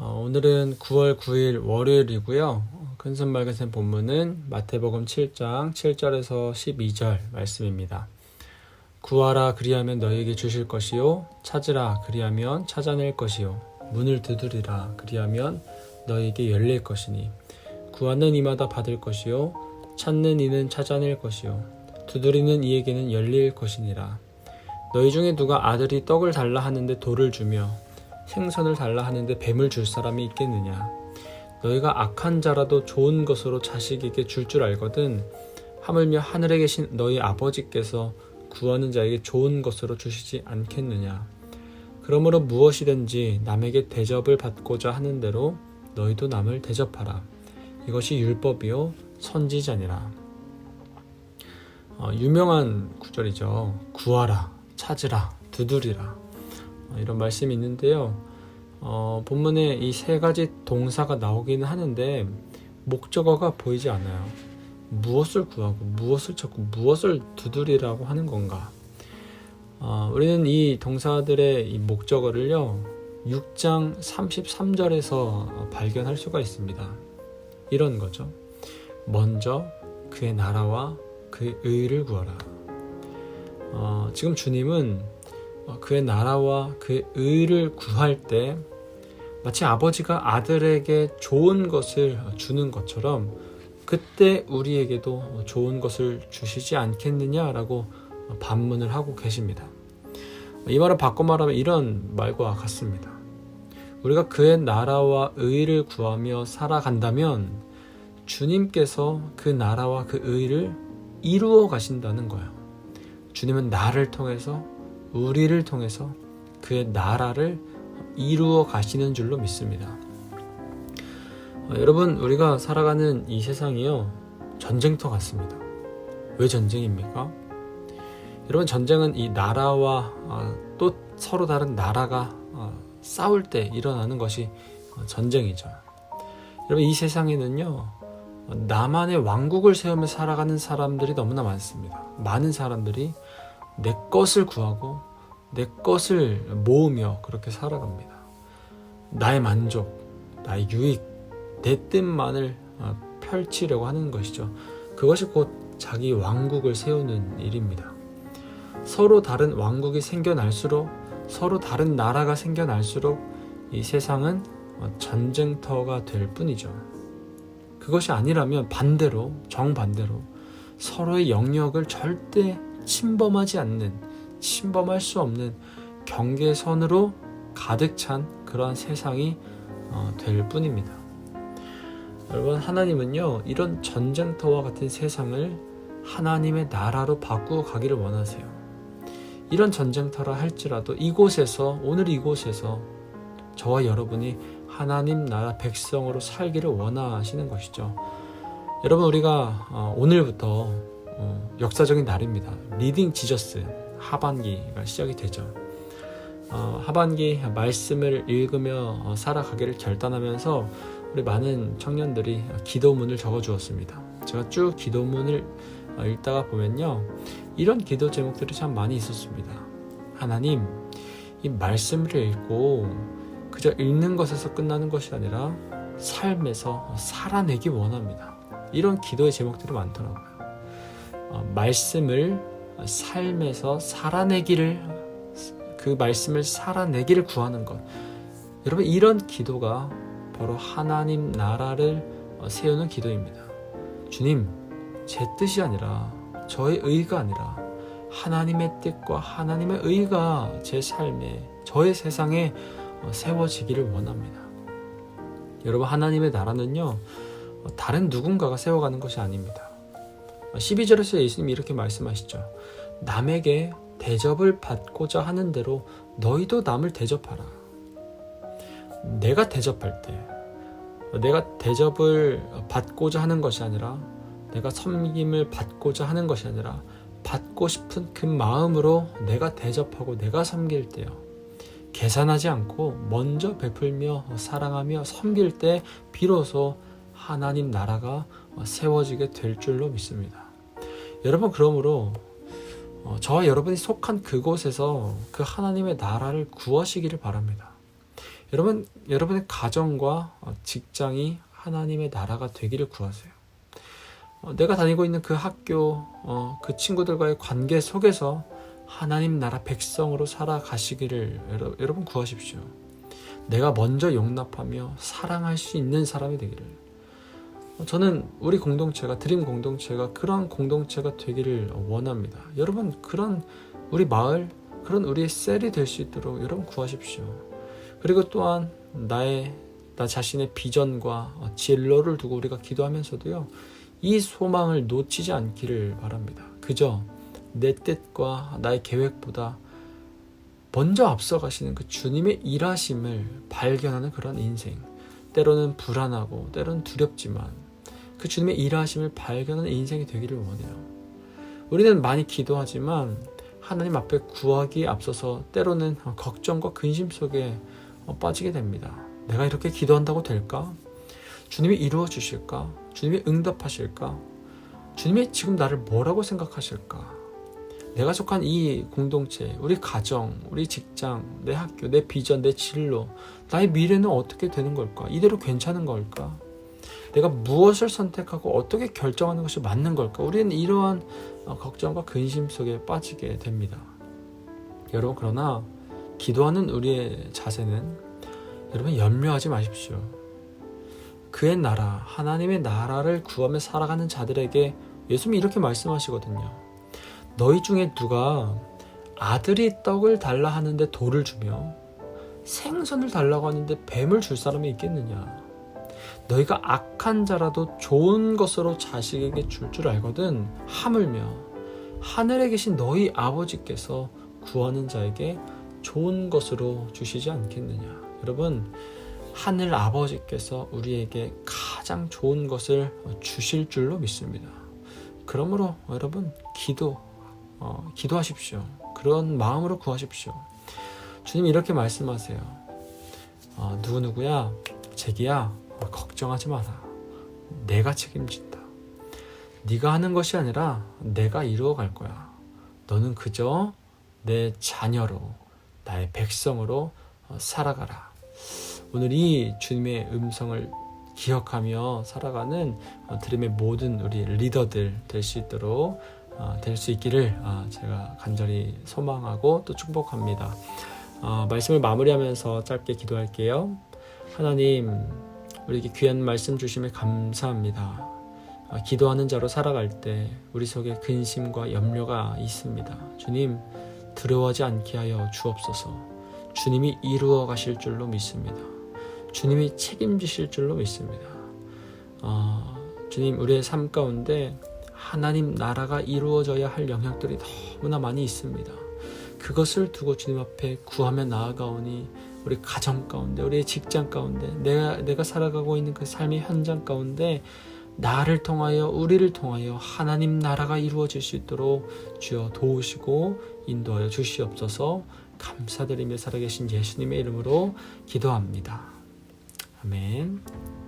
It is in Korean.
어, 오늘은 9월 9일 월요일이고요. 어, 큰손 맑은 샘 본문은 마태복음 7장 7절에서 12절 말씀입니다. 구하라 그리하면 너희에게 주실 것이요 찾으라 그리하면 찾아낼 것이요 문을 두드리라 그리하면 너희에게 열릴 것이니 구하는 이마다 받을 것이요 찾는 이는 찾아낼 것이요 두드리는 이에게는 열릴 것이니라 너희 중에 누가 아들이 떡을 달라 하는데 돌을 주며 생선을 달라 하는데 뱀을 줄 사람이 있겠느냐? 너희가 악한 자라도 좋은 것으로 자식에게 줄줄 알거든. 하물며 하늘에 계신 너희 아버지께서 구하는 자에게 좋은 것으로 주시지 않겠느냐? 그러므로 무엇이든지 남에게 대접을 받고자 하는 대로 너희도 남을 대접하라. 이것이 율법이요 선지자니라. 어, 유명한 구절이죠. 구하라 찾으라 두드리라. 어, 이런 말씀이 있는데요. 어, 본문에 이 세 가지 동사가 나오기는 하는데 목적어가 보이지 않아요. 무엇을 구하고 무엇을 찾고 무엇을 두드리라고 하는 건가? 어, 우리는 이 동사들의 이 목적어를요 6장 33절에서 발견할 수가 있습니다. 이런 거죠. 먼저 그의 나라와 그의 의를 구하라. 어, 지금 주님은 어, 그의 나라와 그의 의를 구할 때 마치 아버지가 아들에게 좋은 것을 주는 것처럼 그때 우리에게도 좋은 것을 주시지 않겠느냐라고 반문을 하고 계십니다. 이 말을 바꿔 말하면 이런 말과 같습니다. 우리가 그의 나라와 의를 구하며 살아간다면 주님께서 그 나라와 그 의를 이루어 가신다는 거예요. 주님은 나를 통해서 우리를 통해서 그의 나라를 이루어 가시는 줄로 믿습니다. 어, 여러분, 우리가 살아가는 이 세상이요, 전쟁터 같습니다. 왜 전쟁입니까? 여러분, 전쟁은 이 나라와 어, 또 서로 다른 나라가 어, 싸울 때 일어나는 것이 어, 전쟁이죠. 여러분, 이 세상에는요, 어, 나만의 왕국을 세우며 살아가는 사람들이 너무나 많습니다. 많은 사람들이 내 것을 구하고 내 것을 모으며 그렇게 살아갑니다. 나의 만족, 나의 유익, 내 뜻만을 어, 펼치려고 하는 것이죠. 그것이 곧 자기 왕국을 세우는 일입니다. 서로 다른 왕국이 생겨날수록 서로 다른 나라가 생겨날수록 이 세상은 어, 전쟁터가 될 뿐이죠. 그것이 아니라면 반대로 정반대로 서로의 영역을 절대 침범하지 않는 침범할 수 없는 경계선으로 가득 찬 그러한 세상이 어, 될 뿐입니다. 여러분 하나님은요 이런 전쟁터와 같은 세상을 하나님의 나라로 바꾸어 가기를 원하세요. 이런 전쟁터라 할지라도 이곳에서 오늘 이곳에서 저와 여러분이 하나님 나라 백성으로 살기를 원하시는 것이죠. 여러분 우리가 어, 오늘부터 어, 역사적인 날입니다. 리딩 지저스 하반기가 시작이 되죠. 어, 하반기 말씀을 읽으며 어, 살아가기를 결단하면서 우리 많은 청년들이 기도문을 적어 주었습니다. 제가 쭉 기도문을 어, 읽다가 보면요. 이런 기도 제목들이 참 많이 있었습니다. 하나님, 이 말씀을 읽고 그저 읽는 것에서 끝나는 것이 아니라 삶에서 살아내기 원합니다. 이런 기도의 제목들이 많더라고요. 어, 말씀을 삶에서 살아내기를 그 말씀을 살아내기를 구하는 것. 여러분 이런 기도가 바로 하나님 나라를 세우는 기도입니다. 주님, 제 뜻이 아니라 저의 의가 아니라 하나님의 뜻과 하나님의 의가 제 삶에 저의 세상에 세워지기를 원합니다. 여러분 하나님의 나라는요 다른 누군가가 세워가는 것이 아닙니다. 12절에서 예수님이 이렇게 말씀하시죠. 남에게 대접을 받고자 하는 대로 너희도 남을 대접하라. 내가 대접할 때, 내가 대접을 받고자 하는 것이 아니라, 내가 섬김을 받고자 하는 것이 아니라, 받고 싶은 그 마음으로 내가 대접하고 내가 섬길 때요. 계산하지 않고 먼저 베풀며 사랑하며 섬길 때 비로소 하나님 나라가 세워지게 될 줄로 믿습니다. 여러분 그러므로 어, 저와 여러분이 속한 그곳에서 그 하나님의 나라를 구하시기를 바랍니다. 여러분, 여러분의 가정과 어, 직장이 하나님의 나라가 되기를 구하세요. 어, 내가 다니고 있는 그 학교, 어, 그 친구들과의 관계 속에서 하나님 나라 백성으로 살아가시기를 여러, 여러분 구하십시오. 내가 먼저 용납하며 사랑할 수 있는 사람이 되기를. 어, 저는 우리 공동체가 드림 공동체가 그런 공동체가 되기를 원합니다. 여러분 그런 우리 마을 그런 우리의 셀이 될 수 있도록 여러분 구하십시오. 그리고 또한 나의 나 자신의 비전과 어, 진로를 두고 우리가 기도하면서도요. 이 소망을 놓치지 않기를 바랍니다. 그저 내 뜻과 나의 계획보다 먼저 앞서가시는 그 주님의 일하심을 발견하는 그런 인생. 때로는 불안하고 때로는 두렵지만 그 주님의 일하심을 발견하는 인생이 되기를 원해요. 우리는 많이 기도하지만 하나님 앞에 구하기에 앞서서 때로는 걱정과 근심 속에 빠지게 됩니다. 내가 이렇게 기도한다고 될까? 주님이 이루어 주실까? 주님이 응답하실까? 주님이 지금 나를 뭐라고 생각하실까? 내가 속한 이 공동체, 우리 가정, 우리 직장, 내 학교, 내 비전, 내 진로, 나의 미래는 어떻게 되는 걸까? 이대로 괜찮은 걸까? 내가 무엇을 선택하고 어떻게 결정하는 것이 맞는 걸까? 우리는 이러한 어, 걱정과 근심 속에 빠지게 됩니다. 여러분, 그러나 기도하는 우리의 자세는 여러분 염려하지 마십시오. 그의 나라, 하나님의 나라를 구하며 살아가는 자들에게 예수님이 이렇게 말씀하시거든요. 너희 중에 누가 아들이 떡을 달라 하는데 돌을 주며 생선을 달라고 하는데 뱀을 줄 사람이 있겠느냐? 너희가 악한 자라도 좋은 것으로 자식에게 줄 줄 알거든 하물며 하늘에 계신 너희 아버지께서 구하는 자에게 좋은 것으로 주시지 않겠느냐? 여러분 하늘 아버지께서 우리에게 가장 좋은 것을 주실 줄로 믿습니다. 그러므로 여러분 기도 어, 기도하십시오. 그런 마음으로 구하십시오. 주님 이렇게 말씀하세요. 어, 누구 누구야, 제기야, 어, 걱정하지 마라. 내가 책임진다. 네가 하는 것이 아니라 내가 이루어 갈 거야. 너는 그저 내 자녀로 나의 백성으로 어, 살아가라. 오늘 이 주님의 음성을 기억하며 살아가는 어, 드림의 모든 우리 리더들 될 수 있도록 어, 될수 있기를 제가 간절히 소망하고 또 축복합니다. 말씀을 마무리하면서 짧게 기도할게요. 하나님, 우리에게 귀한 말씀 주심에 감사합니다. 기도하는 자로 살아갈 때 우리 속에 근심과 염려가 있습니다. 주님, 두려워하지 않게 하여 주옵소서. 주님이 이루어 가실 줄로 믿습니다. 주님이 책임지실 줄로 믿습니다. 어, 주님, 우리의 삶 가운데 하나님 나라가 이루어져야 할 영역들이 너무나 많이 있습니다. 그것을 두고 주님 앞에 구하며 나아가오니 우리 가정 가운데, 우리의 직장 가운데, 내가, 내가 살아가고 있는 그 삶의 현장 가운데 나를 통하여, 우리를 통하여 하나님 나라가 이루어질 수 있도록 주여 도우시고 인도하여 주시옵소서 감사드리며 살아계신 예수님의 이름으로 기도합니다. 아멘.